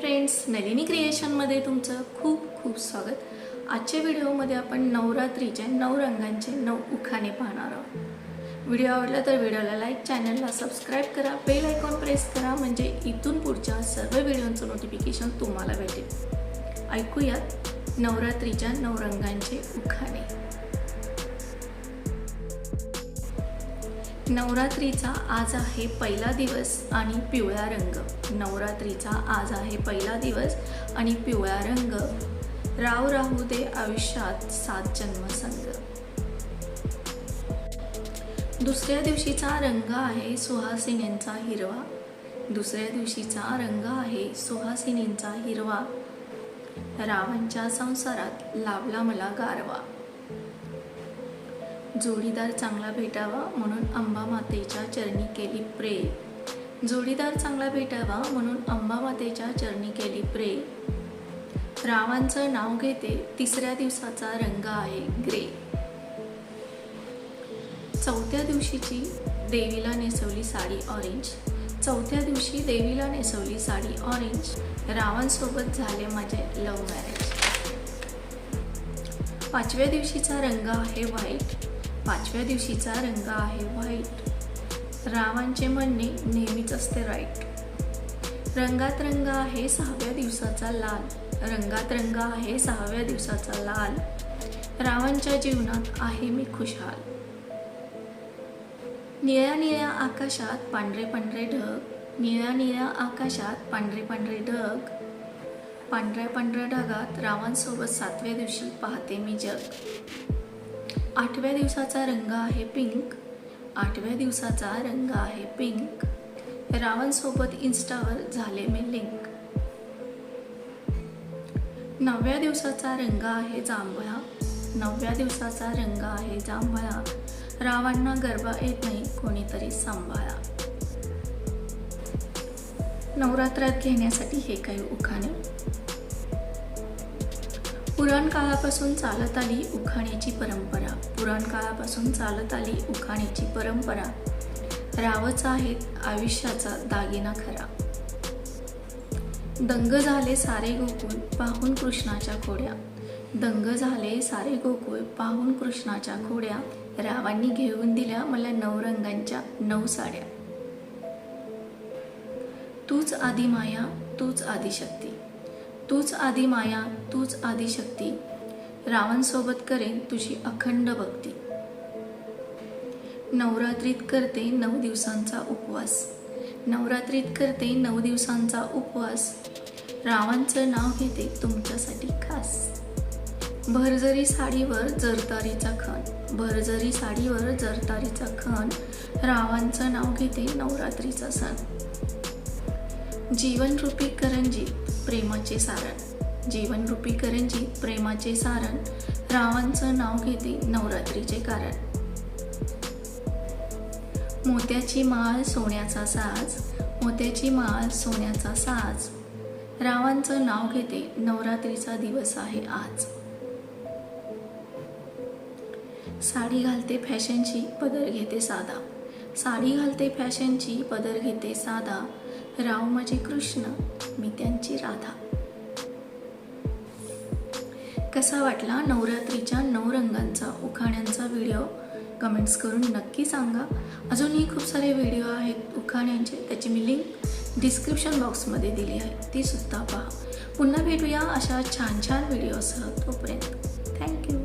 Friends Nalini क्रिएशनमध्ये तुमचं खूप खूप स्वागत. आजच्या व्हिडिओमध्ये आपण नवरात्रीच्या नऊ रंगांचे नऊ उखाणे पाहणार आहोत. व्हिडिओ आवडला तर व्हिडिओला लाईक चॅनलला सबस्क्राईब करा बेल आयकॉन प्रेस करा म्हणजे इथून पुढच्या सर्व व्हिडिओचं नोटिफिकेशन तुम्हाला भेटेल. ऐकूयात नवरात्रीच्या नऊ रंगांचे उखाणे. नवरात्रीचा आज आहे पहिला दिवस आणि पिवळा रंग. नवरात्रीचा आज आहे पहिला दिवस आणि पिवळा रंग. राव राहू दे आयुष्यात सात जन्मसंग. दुसऱ्या दिवशीचा रंग आहे सुहासिनींचा हिरवा. दुसऱ्या दिवशीचा रंग आहे सुहासिनींचा हिरवा. रावांच्या संसारात लावला मला गारवा. जोडीदार चांगला भेटावा म्हणून अंबा मातेच्या चरणी केली प्रे जोडीदार चांगला भेटावा म्हणून अंबा मातेच्या चरणी केली प्रे रावांचं नाव घेते तिसऱ्या दिवसाचा रंग आहे ग्रे. चौथ्या दिवशीची देवीला नेसवली साडी ऑरेंज चौथ्या दिवशी देवीला नेसवली साडी ऑरेंज रावांसोबत झाले माझे लव्ह मॅरेज पाचव्या दिवशीचा रंग आहे व्हाईट पाचव्या दिवशीचा रंग आहे व्हाईट. रावांचे म्हणणे नेहमीच असते राईट रंगात रंग आहे सहाव्या दिवसाचा लाल. रंगात रंग आहे सहाव्या दिवसाचा लाल. रावांच्या जीवनात आहे मी खुशहाल. निळ्या निळ्या आकाशात पांढरे पांढरे ढग. निळ्या निळ्या आकाशात पांढरे पांढरे ढग. पांढऱ्या पांढऱ्या ढगात रावांसोबत सातव्या दिवशी पाहते मी जग. आठव्या दिवसाचा रंग आहे पिंक. आठव्या दिवसाचा रंग आहे पिंक. रावणसोबत इन्स्टावर झाले मी लिंक नवव्या दिवसाचा रंग आहे जांभळा. नवव्या दिवसाचा रंग आहे जांभळा. रावांना गरबा येत नाही कोणीतरी सांभाळा. नवरात्रात घेण्यासाठी हे काही उखाणे. पुराण काळापासून चालत आली उखाण्याची परंपरा. पुराण काळापासून चालत आली उखाण्याची परंपरा. रावच आहेत आयुष्याचा दागिना खरा. दंग झाले सारे गोकुळ पाहून कृष्णाच्या खोड्या. दंग झाले सारे गोकुळ पाहून कृष्णाच्या खोड्या. रावांनी घेऊन दिल्या मला नऊ रंगांच्या नऊ साड्या. तूच आदी माया तूच आदिशक्ती. तूच आदी माया तूच आदिशक्ती रावणसोबत करेन तुझी अखंड भक्ती. नवरात्रीत करते नऊ दिवसांचा उपवास. नवरात्रीत करते नऊ दिवसांचा उपवास. रावांचं नाव घेते तुमच्यासाठी खास. भरजरी साडीवर जरतारीचा खण भरजरी साडीवर जरतारीचा खण रावांचं नाव घेते नवरात्रीचा सण. जीवनरूपी करंजीत प्रेमाचे सारण. जीवनरूपी करंजी प्रेमाचे सारण. रावांचं नाव घेते नवरात्रीचे कारण. मोत्याची माळ सोन्याचा साज. मोत्याची माळ सोन्याचा साज. रावांचं नाव घेते नवरात्रीचा दिवस आहे आज. साडी घालते फॅशनची पदर घेते साधा. साडी घालते फॅशनची पदर घेते साधा. राव माझे कृष्ण. मी त्यांची राधा. कसा वाटला नवरात्रीच्या नऊ रंगांचा उखाण्यांचा व्हिडिओ कमेंट्स करून नक्की सांगा. अजूनही खूप सारे व्हिडिओ आहेत उखाण्यांचे त्याची मी लिंक डिस्क्रिप्शन बॉक्समध्ये दिली आहे. ती सुद्धा पहा. पुन्हा भेटूया अशा छान छान व्हिडिओसह तोपर्यंत. थँक्यू